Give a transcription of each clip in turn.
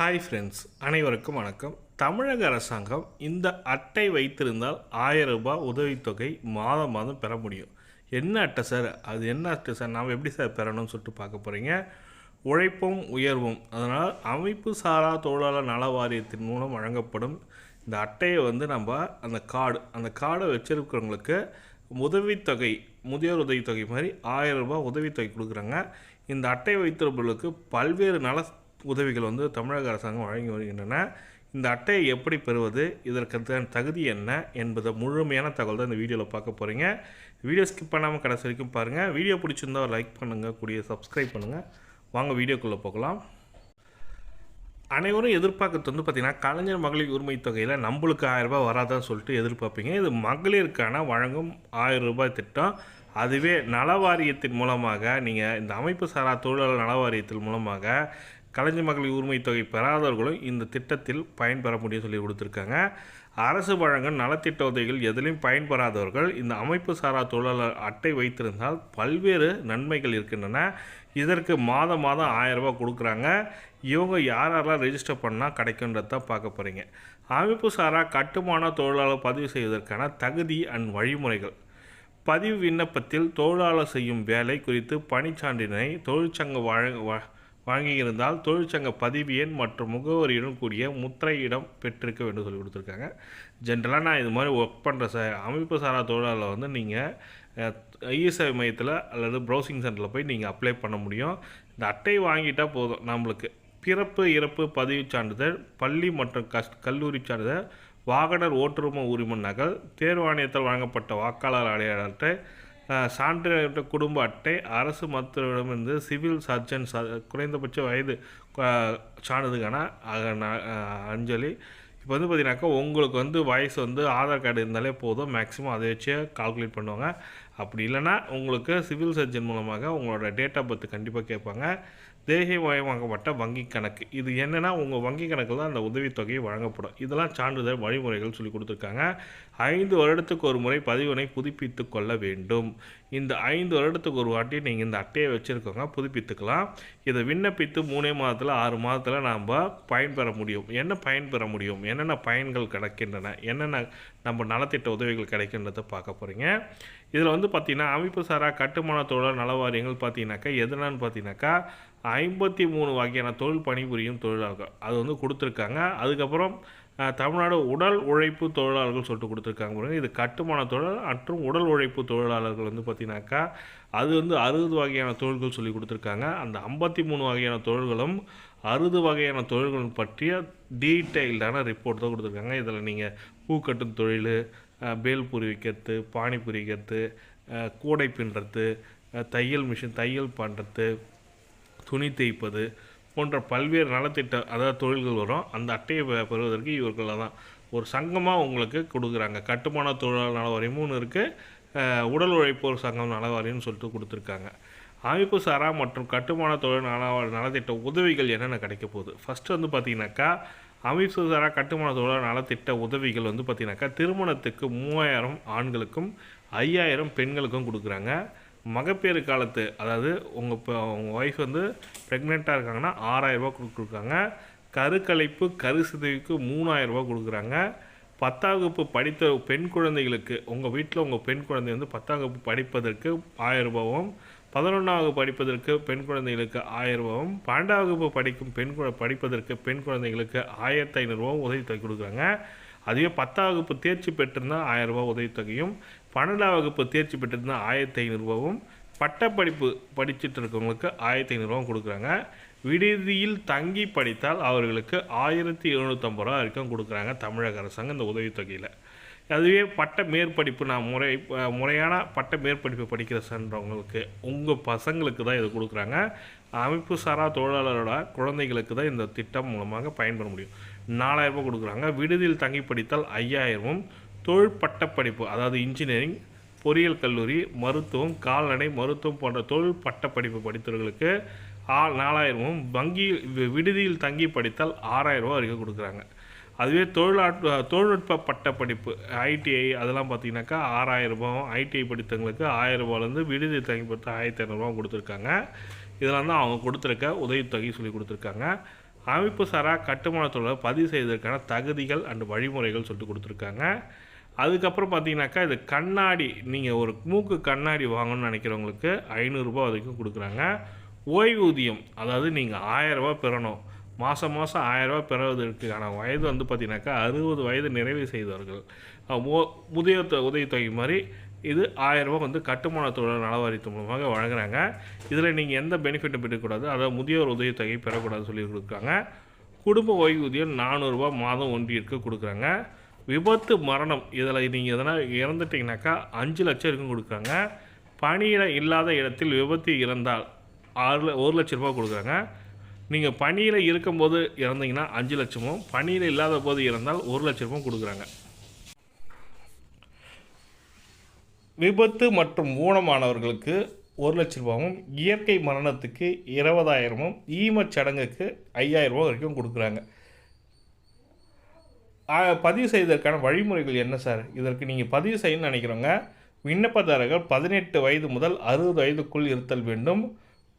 Hi friends அனைவருக்கும் வணக்கம். தமிழக அரசாங்கம் இந்த அட்டை வைத்திருந்தால் ஆயிரம் ரூபாய் உதவித்தொகை மாதம் மாதம் பெற முடியும். என்ன அட்டை சார் அது என்ன அட்டை சார் நாம் எப்படி சார் பெறணும்னு சொல்லிட்டு பார்க்க போகிறீங்க உழைப்பும் உயர்வும். அதனால் அமைப்பு சாரா தொழிலாளர் நல வாரியத்தின் மூலம் வழங்கப்படும் இந்த அட்டையை வந்து நம்ம அந்த கார்டு அந்த கார்டை வச்சிருக்கிறவங்களுக்கு உதவித்தொகை முதியோர் உதவித்தொகை மாதிரி ஆயிரம் ரூபாய் உதவித்தொகை கொடுக்குறாங்க. இந்த அட்டை வைத்திருப்பவர்களுக்கு பல்வேறு நல உதவிகள் வந்து தமிழக அரசாங்கம் வழங்கி வருகின்றன. இந்த அட்டையை எப்படி பெறுவது? இதற்கு தகுதி என்ன? என்பதை முழுமையான தகவல் தான் இந்த வீடியோவில் பார்க்க போகிறீங்க வீடியோ ஸ்கிப் பண்ணாமல் கடைசி வரைக்கும் பாருங்கள் வீடியோ பிடிச்சிருந்தா லைக் பண்ணுங்கள் கூடிய சப்ஸ்கிரைப் பண்ணுங்கள் வாங்க வீடியோக்குள்ளே போகலாம். அனைவரும் எதிர்பார்க்கறது வந்து பார்த்திங்கன்னா கலைஞர் மகளிர் உரிமை தொகையில் நம்மளுக்கு ஆயிரம் ரூபாய் வராதான்னு சொல்லிட்டு எதிர்பார்ப்பீங்க. இது மகளிருக்கான வழங்கும் ஆயிரம் ரூபாய் திட்டம். அதுவே நலவாரியத்தின் மூலமாக நீங்கள் இந்த அமைப்பு சாரா தொழிலாளர் நலவாரியத்தின் மூலமாக கலைஞர் மகளிர் உரிமை தொகை பெறாதவர்களும் இந்த திட்டத்தில் பயன்பெற முடியும் சொல்லி கொடுத்துருக்காங்க. அரசு வழங்கும் நலத்திட்ட உதவிகள் எதிலையும் பயன்பெறாதவர்கள் இந்த அமைப்பு சாரா தொழிலாளர் அட்டை வைத்திருந்தால் பல்வேறு நன்மைகள் இருக்கின்றன. இதற்கு மாதம் மாதம் ஆயிரம் ரூபாய் கொடுக்குறாங்க. இவங்க யார் யாரெல்லாம் ரெஜிஸ்டர் பண்ணால் கிடைக்குன்றதான் பார்க்க போகிறீங்க அமைப்பு சாரா கட்டுமான தொழிலாளர் பதிவு செய்வதற்கான தகுதி அண்ட் வழிமுறைகள். பதிவு விண்ணப்பத்தில் தொழிலாளர் செய்யும் வேலை குறித்து பணிச்சான்றினை தொழிற்சங்க வழங்க வாங்கியிருந்தால் தொழிற்சங்க பதிவு எண் மற்றும் முகவரியுடன் கூடிய முத்திரையிடம் பெற்றிருக்க வேண்டும் சொல்லி கொடுத்துருக்காங்க. ஜென்ரலாக நான் இது மாதிரி ஒர்க் பண்ணுற ச அமைப்பு சாரா தொழிலாளர் வந்து நீங்கள் இஎஸ்ஐ மையத்தில் அல்லது ப்ரௌசிங் சென்டரில் போய் நீங்கள் அப்ளை பண்ண முடியும். இந்த அட்டை வாங்கிட்டால் போதும். நம்மளுக்கு பிறப்பு இறப்பு பதிவுச் சான்றிதழ் பள்ளி மற்றும் கஸ் கல்லூரி சான்றிதழ் வாகனர் ஓட்டுரிமை உரிம நகல் தேர்வாணையத்தால் வழங்கப்பட்ட வாக்காளர் அடையாள அட்டை குடும்ப அட்டை அரசு மருத்துவரிடமிருந்து சிவில் சர்ஜன் ச குறைந்தபட்ச வயது சான்றிதழ்கான அஞ்சலி. இப்போ வந்து பார்த்தீங்கன்னாக்கா உங்களுக்கு வந்து வயசு வந்து ஆதார் கார்டு இருந்தாலே போதும். மேக்ஸிமம் அதை வச்சே கால்குலேட் பண்ணுவாங்க. அப்படி இல்லைன்னா உங்களுக்கு சிவில் சர்ஜன் மூலமாக உங்களோட டேட் ஆஃப் பர்த் கண்டிப்பாக கேட்பாங்க. தேசியமயமாக்கப்பட்ட வங்கி கணக்கு. இது என்னென்னா உங்கள் வங்கி கணக்கில் தான் அந்த உதவித்தொகை வழங்கப்படும். இதெல்லாம் சான்றிதழ் வழிமுறைகள் சொல்லி கொடுத்துருக்காங்க. ஐந்து வருடத்துக்கு ஒரு முறை பதிவினை புதுப்பித்து கொள்ள வேண்டும். இந்த ஐந்து வருடத்துக்கு ஒரு வாட்டி நீங்கள் இந்த அட்டையை வச்சுருக்கோங்க புதுப்பித்துக்கலாம். இதை விண்ணப்பித்து மூணே மாதத்தில் ஆறு மாதத்தில் நாம் பயன்பெற முடியும். என்ன பயன்பெற முடியும்? என்னென்ன பயன்கள் கிடைக்கின்றன? என்னென்ன நம்ம நலத்திட்ட உதவிகள் கிடைக்கின்றதை பார்க்க போகிறீங்க இதில் வந்து பார்த்திங்கன்னா அமைப்பு சாரா கட்டுமான தொழிலாளர் நல வாரியங்கள் பார்த்தீங்கன்னாக்கா எதுனான்னு பார்த்தீங்கன்னாக்கா ஐம்பத்தி மூணு வகையான தொழில் பணிபுரியும் தொழிலாளர்கள் அது வந்து கொடுத்துருக்காங்க. அதுக்கப்புறம் தமிழ்நாடு உடல் உழைப்பு தொழிலாளர்கள் சொல்லிட்டு கொடுத்துருக்காங்க பாருங்க. இது கட்டுமான தொழில் மற்றும் உடல் உழைப்பு தொழிலாளர்கள் வந்து பார்த்தீங்கன்னாக்கா அது வந்து அறுபது வகையான தொழில்கள் சொல்லி கொடுத்துருக்காங்க. அந்த ஐம்பத்தி மூணு வகையான தொழில்களும் அறுபது வகையான தொழில்கள் பற்றிய டீட்டெயில்டான ரிப்போர்ட் தான் கொடுத்துருக்காங்க. இதில் நீங்கள் பூ கட்டும் தொழில் பேல் பூரி விற்கிறது பானிபூரி விற்கிறது கூடை பின்னுறது தையல் மிஷின் தையல் பண்ணுறது துணி தேய்ப்பது போன்ற பல்வேறு நலத்திட்ட அதாவது தொழில்கள் வரும். அந்த அட்டையை பெ- பெறுவதற்கு இவர்கள் தான் ஒரு சங்கமாக உங்களுக்கு கொடுக்குறாங்க. கட்டுமான தொழிலாளர் நலவாரியமும் ஒன்று இருக்குது உடல் உழைப்போர் சங்கம் நலவாரியம்னு சொல்லிட்டு கொடுத்துருக்காங்க. அமைப்பு சாரா மற்றும் கட்டுமான தொழில் நல நலத்திட்ட உதவிகள் என்னென்ன கிடைக்க போகுது? ஃபஸ்ட்டு வந்து பார்த்தீங்கன்னாக்கா அமைப்பு சாரா கட்டுமான தொழிலாளர் நலத்திட்ட உதவிகள் வந்து பார்த்தீங்கன்னாக்கா திருமணத்துக்கு மூவாயிரம் ஆண்களுக்கும் ஐயாயிரம் பெண்களுக்கும் கொடுக்குறாங்க. மகப்பேறு காலத்து அதாவது உங்கள் இப்போ உங்கள் ஒய்ஃப் வந்து ப்ரெக்னெண்ட்டாக இருக்காங்கன்னா ஆறாயிரரூபா கொடுத்துருக்காங்க கருக்கலைப்பு கரு சிதைவுக்கு மூணாயிரரூபா கொடுக்குறாங்க. பத்தாம் வகுப்பு படித்த பெண் குழந்தைகளுக்கு உங்கள் வீட்டில் உங்கள் பெண் குழந்தை வந்து பத்தாம் வகுப்பு படிப்பதற்கு ஆயிரரூபாவும் பதினொன்றாவது பதினொன்றாம் வகுப்பு படிப்பதற்கு பெண் குழந்தைகளுக்கு ஆயிரரூபாவும் பன்னெண்டாம் வகுப்பு படிக்கும் பெண் குழ படிப்பதற்கு பெண் குழந்தைகளுக்கு ஆயிரத்தி ஐநூறுரூவாவும் உதவித்தொகை கொடுக்குறாங்க. அதுவே பத்தாம் வகுப்பு தேர்ச்சி பெற்றிருந்தால் ஆயிரரூபா உதவித்தொகையும் பன்னெண்டாம் வகுப்பு தேர்ச்சி பெற்றிருந்தால் ஆயிரத்தி ஐநூறுரூபாவும் பட்டப்படிப்பு படிச்சுட்டு இருக்கவங்களுக்கு ஆயிரத்தி ஐநூறுரூவா கொடுக்குறாங்க. விடுதியில் தங்கி படித்தால் அவர்களுக்கு ஆயிரத்தி எழுநூற்றம்பது ரூபா வரைக்கும் கொடுக்குறாங்க தமிழக அரசாங்கம் இந்த உதவித்தொகையில். அதுவே பட்ட மேற்படிப்பு நான் முறை முறையான பட்ட மேற்படிப்பு படிக்கிற சென்றவங்களுக்கு உங்கள் பசங்களுக்கு தான் இது கொடுக்குறாங்க. அமைப்பு சாரா தொழிலாளரோட குழந்தைகளுக்கு தான் இந்த திட்டம் மூலமாக பயன்பெற முடியும். நாலாயிரரூபா கொடுக்குறாங்க. விடுதியில் தங்கி படித்தால் ஐயாயிரமும் தொழில் பட்டப்படிப்பு அதாவது இன்ஜினியரிங் பொறியியல் கல்லூரி மருத்துவம் கால்நடை மருத்துவம் போன்ற தொழில் பட்டப்படிப்பு படித்தவர்களுக்கு ஆ நாலாயிரமும் வங்கி வி- விடுதியில் தங்கி படித்தால் ஆறாயிரம் வரைக்கும் கொடுக்குறாங்க. அதுவே தொழிலாட் தொழில்நுட்ப பட்டப்படிப்பு ஐடிஐ அதெல்லாம் பார்த்தீங்கன்னாக்கா ஆறாயிரரூபாவும் ஐடிஐ படித்தவங்களுக்கு ஆயிரம் ரூபாயிலேருந்து விடுதி தங்கி படித்த ஆயிரத்தி ஐநூறுரூவா கொடுத்துருக்காங்க. இதெல்லாம் தான் அவங்க கொடுத்துருக்க உதவித்தொகை சொல்லி கொடுத்துருக்காங்க. அமைப்பு சாரா கட்டுமானத்தொழில் பதிவு செய்வதற்கான தகுதிகள் அண்டு வழிமுறைகள் சொல்லிட்டு கொடுத்துருக்காங்க. அதுக்கப்புறம் பார்த்தீங்கன்னாக்கா இது கண்ணாடி நீங்கள் ஒரு மூக்கு கண்ணாடி வாங்கணும்னு நினைக்கிறவங்களுக்கு ஐநூறுரூபா வரைக்கும் கொடுக்குறாங்க. ஓய்வூதியம் அதாவது நீங்கள் ஆயரரூபா பெறணும். மாதம் மாதம் ஆயரரூபா பெறுவதற்கான வயது வந்து பார்த்தீங்கன்னாக்கா அறுபது வயது நிறைவு செய்தவர்கள். அஹ் முதியோர் தொ- உதவித்தொகை மாதிரி இது ஆயரரூபா வந்து கட்டுமானத்தோட தொழில் நலவாரியத்து மூலமாக வழங்குறாங்க. இதில் நீங்கள் எந்த பெனிஃபிட்டும் பெறக்கூடாது அதாவது முதியோர் உதவித்தொகை பெறக்கூடாதுன்னு சொல்லி கொடுக்குறாங்க. குடும்ப ஓய்வூதியம் நானூறுரூபா மாதம் ஒன்றிற்கு கொடுக்குறாங்க. விபத்து மரணம். இதில் நீங்கள் எதனா இறந்துட்டிங்கனாக்கா அஞ்சு லட்சம் வரைக்கும் கொடுக்குறாங்க. பணியிட இல்லாத இடத்தில் விபத்து இறந்தால் ஆறு ஒரு லட்ச ரூபா கொடுக்குறாங்க. நீங்கள் பணியில் இருக்கும்போது இறந்தீங்கன்னா அஞ்சு லட்சமும் பணியில் இல்லாத போது இறந்தால் ஒரு லட்ச ரூபாயும் கொடுக்குறாங்க. விபத்து மற்றும் ஊனமானவர்களுக்கு ஒரு லட்ச ரூபாவும் இயற்கை மரணத்துக்கு இருபதாயிரமும் ஈமச் சடங்குக்கு ஐயாயிரம் ரூபா வரைக்கும் கொடுக்குறாங்க. பதிவு செய்வதற்கான வழிமுறைகள் என்ன சார்? இதற்கு நீங்கள் பதிவு செய்யணும்னு நினைக்கிறோங்க விண்ணப்பதாரர்கள் பதினெட்டு வயது முதல் அறுபது வயதுக்குள் இருத்தல் வேண்டும்.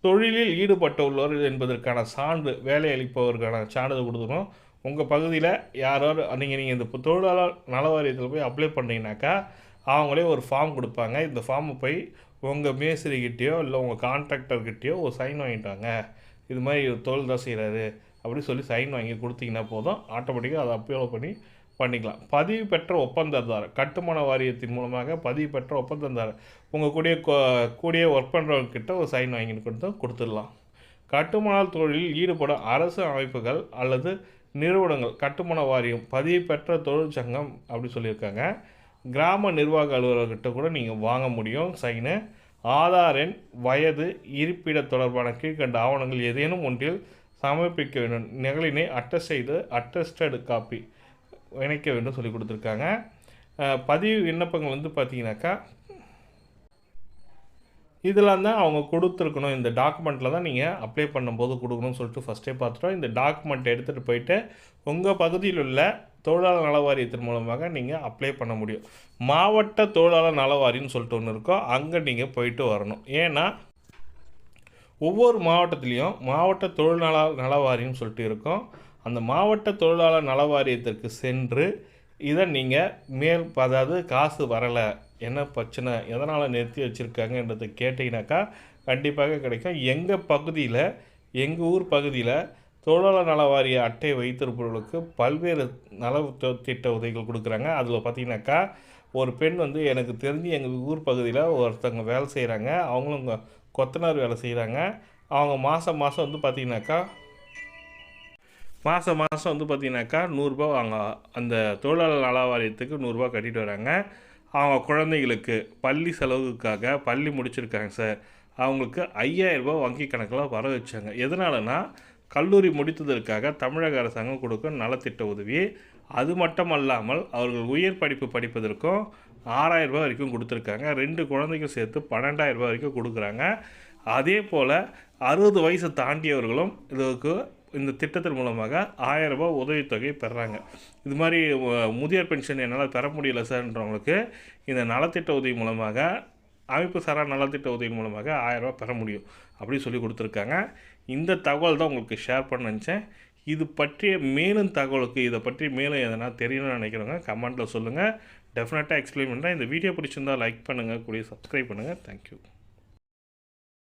தொழிலில் ஈடுபட்டுள்ளவர் என்பதற்கான சான்று வேலை அளிப்பவருக்கான சான்றிதழ் கொடுக்கணும் உங்கள் பகுதியில் யாரோ நீங்கள் நீங்கள் இந்த தொழிலாளர் நல வாரியத்தில் போய் அப்ளை பண்ணீங்கன்னாக்கா அவங்களே ஒரு ஃபார்ம் கொடுப்பாங்க. இந்த ஃபார்மை போய் உங்கள் மேஸ்திரிக்கிட்டேயோ இல்லை உங்கள் கான்ட்ராக்டர்கிட்டேயோ ஒரு சைன் வாங்கிட்டாங்க இது மாதிரி தொழில் தான் செய்கிறாரு அப்படி சொல்லி சைன் வாங்கி கொடுத்தீங்கன்னா போதும். ஆட்டோமேட்டிக்காக அதை அப்லோட் பண்ணி பண்ணிக்கலாம். பதிவு பெற்ற ஒப்பந்ததாரர் கட்டுமான வாரியத்தின் மூலமாக பதிவு பெற்ற ஒப்பந்ததாரர் உங்கள் கூடிய கூடிய ஒர்க் பண்ணுறவங்கக்கிட்ட ஒரு சைன் வாங்கிட்டு கொடுத்து கொடுத்துடலாம். கட்டுமான தொழிலில் ஈடுபடும் அரசு அமைப்புகள் அல்லது நிறுவனங்கள் கட்டுமான வாரியம் பதிவு பெற்ற தொழிற்சங்கம் அப்படி சொல்லியிருக்காங்க. கிராம நிர்வாக அலுவலர்கிட்ட கூட நீங்கள் வாங்க முடியும். சைனு ஆதார் எண் வயது இருப்பிட தொடர்பான கீழ்கண்ட ஆவணங்கள் ஏதேனும் ஒன்றில் சமர்ப்பிக்க வேண்டும். நிகழினை அட்டஸ்ட் செய்து அட்டஸ்டடு காப்பி இணைக்க வேண்டும் சொல்லி கொடுத்துருக்காங்க. பதிவு விண்ணப்பங்கள் வந்து பார்த்தீங்கன்னாக்கா இதெல்லாம் தான் அவங்க கொடுத்துருக்கணும். இந்த டாக்குமெண்ட்டில் தான் நீங்கள் அப்ளை பண்ணும்போது கொடுக்கணும்னு சொல்லிட்டு ஃபஸ்ட்டே பார்த்துட்டோம். இந்த டாக்குமெண்ட் எடுத்துகிட்டு போயிட்டு உங்கள் பகுதியில் உள்ள தொழிலாளர் நல வாரியத்தின் மூலமாக நீங்கள் அப்ளை பண்ண முடியும். மாவட்ட தொழிலாளர் நலவாரியன்னு சொல்லிட்டு ஒன்று இருக்கோ அங்கே நீங்கள் போயிட்டு வரணும். ஏன்னா ஒவ்வொரு மாவட்டத்துலேயும் மாவட்ட தொழிலாளர் நலவாரியம்னு சொல்லிட்டு இருக்கும். அந்த மாவட்ட தொழிலாளர் நல வாரியத்திற்கு சென்று இதை நீங்கள் மேல் அதாவது காசு வரலை என்ன பிரச்சனை எதனால் நிறுத்தி வச்சுருக்காங்கன்றதை கேட்டிங்கனாக்கா கண்டிப்பாக கிடைக்கும். எங்கள் பகுதியில் எங்கள் ஊர் பகுதியில் தொழிலாளர் நல வாரிய அட்டை வைத்திருப்பவர்களுக்கு பல்வேறு நல திட்ட உதவிகள் கொடுக்குறாங்க. அதில் பார்த்திங்கனாக்கா ஒரு பெண் வந்து எனக்கு தெரிஞ்சு எங்கள் ஊர் பகுதியில் ஒருத்தவங்க வேலை செய்கிறாங்க அவங்களும் கொத்தனார் வேலை செய்கிறாங்க அவங்க மாதம் மாதம் வந்து பார்த்தீங்கன்னாக்கா மாதம் மாதம் வந்து பார்த்தீங்கன்னாக்கா நூறுரூபா அவங்க அந்த தொழிலாளர் நல வாரியத்துக்கு நூறுரூவா கட்டிட்டு வராங்க. அவங்க குழந்தைகளுக்கு பள்ளி செலவுக்காக பள்ளி முடிச்சிருக்காங்க சார். அவங்களுக்கு ஐயாயிரரூபா வங்கி கணக்கில் வர வச்சாங்க. எதனாலனா கல்லூரி முடித்ததற்காக தமிழக அரசாங்கம் கொடுக்கும் நலத்திட்ட உதவி. அது மட்டும் அல்லாமல் அவர்கள் உயர் படிப்பு படிப்பதற்கும் 6000 ரூபாய் வரைக்கும் கொடுத்துருக்காங்க. ரெண்டு குழந்தைக்கும் சேர்த்து பன்னெண்டாயிரரூபா வரைக்கும் கொடுக்குறாங்க. அதே போல் அறுபது வயசு தாண்டியவர்களும் இதுக்கு இந்த திட்டத்தின் மூலமாக 1000 உதவித்தொகை பெறுறாங்க இது மாதிரி முதியோர் பென்ஷன் என்னால் பெற முடியல சார்ன்றவங்களுக்கு இந்த நலத்திட்ட உதவி மூலமாக அமைப்பு சாரா நலத்திட்ட உதவி மூலமாக 1000 பெற முடியும் அப்படி சொல்லி கொடுத்துருக்காங்க. இந்த தகவல் தான் உங்களுக்கு ஷேர் பண்ண நினச்சேன். இது பற்றிய மேலும் தகவலுக்கு இதை பற்றி மேலும் எதனா தெரியணும்னு நினைக்கிறவங்க கமெண்ட்டில் சொல்லுங்கள் டெஃபினட்டாக எக்ஸ்பிளைன் பண்ணுறேன் இந்த வீடியோ பிடிச்சிருந்தா லைக் பண்ணுங்கள் கூடிய சப்ஸ்கிரைப் பண்ணுங்கள் தேங்க்யூ